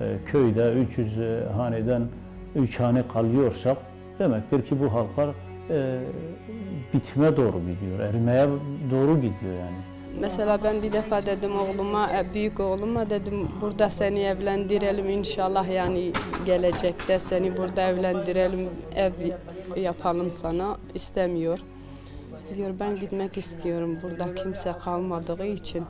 e, köyde 300 haneden 3 hane kalıyorsak demektir ki bu halklar e, bitime doğru gidiyor, erimeye doğru gidiyor yani. Mesela ben bir defa dedim oğluma, e, büyük oğluma dedim burada seni evlendirelim inşallah yani gelecekte seni burada evlendirelim, ev yapalım sana istemiyor. Diyor ben gitmek istiyorum burada kimse kalmadığı için.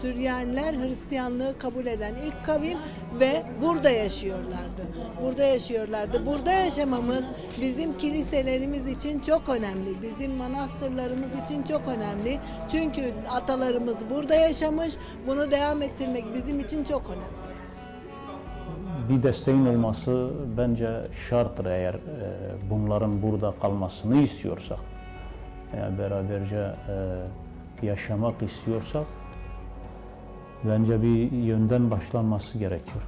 Süryaniler Hristiyanlığı kabul eden ilk kavim ve burada yaşıyorlardı. Burada yaşıyorlardı. Burada yaşamamız bizim kiliselerimiz için çok önemli. Bizim manastırlarımız için çok önemli. Çünkü atalarımız burada yaşamış. Bunu devam ettirmek bizim için çok önemli. bir desteğin olması bence şarttır eğer e, bunların burada kalmasını istiyorsak. Yani beraberce e, yaşamak istiyorsak bence bir yönden başlanması gerekiyor.